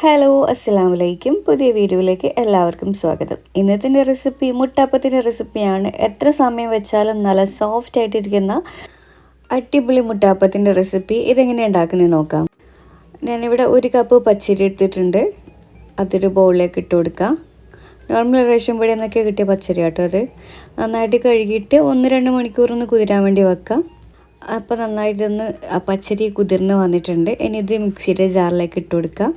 Hello അസ്സാം വലൈക്കും പുതിയ വീഡിയോയിലേക്ക് എല്ലാവർക്കും സ്വാഗതം. ഇന്നത്തെ റെസിപ്പി മുട്ടാപ്പത്തിന്റെ റെസിപ്പിയാണ് എത്ര സമയം വെച്ചാലും നല്ല സോഫ്റ്റ് ആയിട്ടിരിക്കുന്ന അടിപൊളി മുട്ടാപ്പത്തിന്റെ റെസിപ്പി ഇതെങ്ങനെ ഉണ്ടാക്കുന്നത് നോക്കാം. ഞാനിവിടെ ഒരു കപ്പ് പച്ചരി എടുത്തിട്ടുണ്ട്. അതൊരു ബൗളിലേക്ക് ഇട്ട് കൊടുക്കാം. നോർമൽ റേഷൻ പൊടി എന്നൊക്കെ കിട്ടിയ പച്ചരി കേട്ടോ അത്. നന്നായിട്ട് കഴുകിയിട്ട് ഒന്ന് രണ്ട് മണിക്കൂറൊന്ന് കുതിരാൻ വേണ്ടി വെക്കാം. അപ്പോൾ നന്നായിട്ടൊന്ന് പച്ചരി കുതിർന്ന് വന്നിട്ടുണ്ട്. ഇനി ഇത് മിക്സിയുടെ ജാറിലേക്ക് ഇട്ട് കൊടുക്കാം.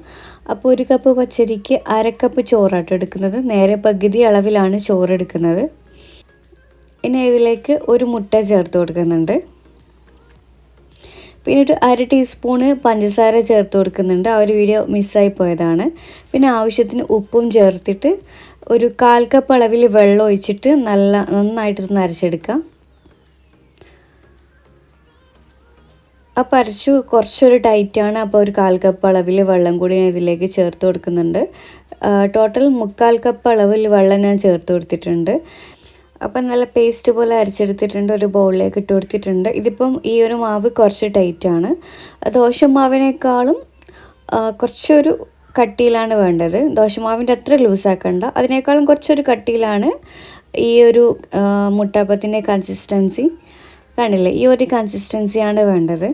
അപ്പോൾ ഒരു കപ്പ് പച്ചരിക്ക് അര കപ്പ് ചോറാട്ടോ എടുക്കുന്നത്. നേരെ പകുതി അളവിലാണ് ചോറ് എടുക്കുന്നത്. ഇനി ഇതിലേക്ക് ഒരു മുട്ട ചേർത്ത് കൊടുക്കുന്നുണ്ട്. പിന്നെ ഒരു അര ടീസ്പൂണ് പഞ്ചസാര ചേർത്ത് കൊടുക്കുന്നുണ്ട്. ആ ഒരു വീഡിയോ മിസ്സായി പോയതാണ്. പിന്നെ ആവശ്യത്തിന് ഉപ്പും ചേർത്തിട്ട് ഒരു കാൽ കപ്പ് അളവിൽ വെള്ളം ഒഴിച്ചിട്ട് നല്ല നന്നായിട്ടൊന്ന് അരച്ചെടുക്കാം. അപ്പോൾ അരച്ചു കുറച്ചൊരു ടൈറ്റാണ് അപ്പോൾ ഒരു കാൽ കപ്പ് അളവിൽ വെള്ളം കൂടി ഞാൻ ഇതിലേക്ക് ചേർത്ത് കൊടുക്കുന്നുണ്ട്. ടോട്ടൽ മുക്കാൽ കപ്പ് അളവിൽ വെള്ളം ഞാൻ ചേർത്ത് കൊടുത്തിട്ടുണ്ട്. അപ്പം നല്ല പേസ്റ്റ് പോലെ അരച്ചെടുത്തിട്ടുണ്ട്. ഒരു ബൗളിലേക്ക് ഇട്ട് കൊടുത്തിട്ടുണ്ട്. ഇതിപ്പം ഈ ഒരു മാവ് കുറച്ച് ടൈറ്റാണ് ദോശമാവിനേക്കാളും കുറച്ചൊരു കട്ടിയിലാണ് വേണ്ടത്. ദോശമാവിന്റെ അത്ര ലൂസാക്കണ്ട അതിനേക്കാളും കുറച്ചൊരു കട്ടിയിലാണ് ഈ ഒരു മുട്ടാപ്പത്തിന്റെ കൺസിസ്റ്റൻസി കാണില്ലേ ഈ ഒരു കൺസിസ്റ്റൻസിയാണ് വേണ്ടത്.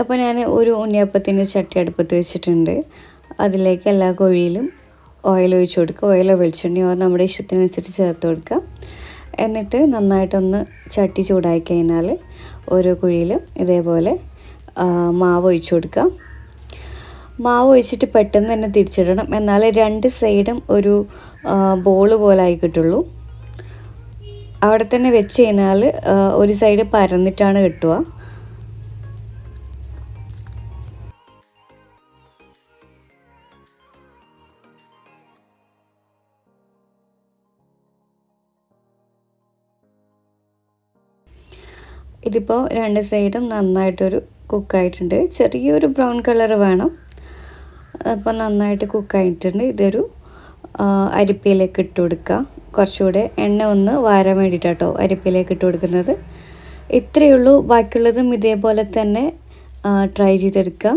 അപ്പോൾ ഞാൻ ഒരു ഉണ്ണിയപ്പത്തിന്റെ ചട്ടി അടുപ്പത്ത് വെച്ചിട്ടുണ്ട്. അതിലേക്ക് എല്ലാ കുഴിയിലും ഓയിൽ ഒഴിച്ച് കൊടുക്കുക. ഓയിലോ വെളിച്ചെണ്ണയോ നമ്മുടെ ഇഷ്ടത്തിനനുസരിച്ച് ചേർത്ത് കൊടുക്കുക. എന്നിട്ട് നന്നായിട്ടൊന്ന് ചട്ടി ചൂടാക്കി കഴിഞ്ഞാൽ ഓരോ കുഴിയിലും ഇതേപോലെ മാവ് ഒഴിച്ചു കൊടുക്കുക. മാവ് ഒഴിച്ചിട്ട് പെട്ടെന്ന് തന്നെ തിരിച്ചിടണം. എന്നാൽ രണ്ട് സൈഡും ഒരു ബോൾ പോലെ ആയി കിട്ടുള്ളൂ അവിടെ തന്നെ വെച്ച് കഴിഞ്ഞാൽ ഒരു സൈഡ് പരന്നിട്ടാണ് കിട്ടുക. ഇതിപ്പോൾ രണ്ട് സൈഡും നന്നായിട്ടൊരു കുക്കായിട്ടുണ്ട്. ചെറിയൊരു ബ്രൗൺ കളർ വേണം. അപ്പോൾ നന്നായിട്ട് കുക്ക് കുക്കായിട്ടുണ്ട് ഇതൊരു അരിപ്പയിലേക്ക് ഇട്ട് കൊടുക്കുക കുറച്ചുകൂടെ എണ്ണ ഒന്ന് വാരാൻ വേണ്ടിയിട്ടാട്ടോ അരിപ്പയിലേക്ക് ഇട്ട് കൊടുക്കുന്നത്. ഇത്രയേ ഉള്ളൂ. ബാക്കിയുള്ളതും ഇതേപോലെ തന്നെ ട്രൈ ചെയ്തെടുക്കുക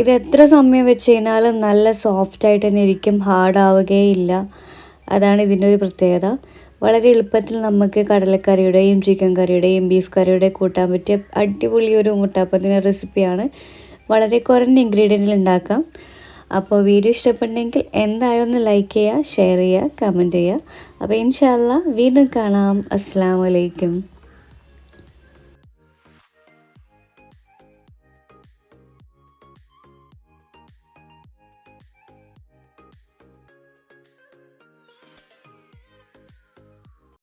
ഇത് എത്ര സമയം വെച്ച് കഴിഞ്ഞാലും നല്ല സോഫ്റ്റായിട്ട് തന്നെ ഇരിക്കും. ഹാർഡാവുകയില്ല അതാണ് ഇതിന്റെ ഒരു പ്രത്യേകത. വളരെ എളുപ്പത്തിൽ നമുക്ക് കടലക്കറിയുടെയും ചിക്കൻ കറിയുടെയും ബീഫ് കറിയുടെയും കൂട്ടാൻ പറ്റിയ അടിപൊളി ഒരു മുട്ടാപ്പത്തിന്റെ റെസിപ്പിയാണ് വളരെ കുറഞ്ഞ ഇൻഗ്രീഡിയന്റിൽ ഉണ്ടാക്കാം. അപ്പോൾ വീഡിയോ ഇഷ്ടപ്പെട്ടെങ്കിൽ എന്തായാലും ഒന്ന് ലൈക്ക് ചെയ്യുക ഷെയർ ചെയ്യുക കമന്റ് ചെയ്യുക. അപ്പോൾ ഇൻഷാല്ല വീണ്ടും കാണാം. അസ്സാം വലൈക്കും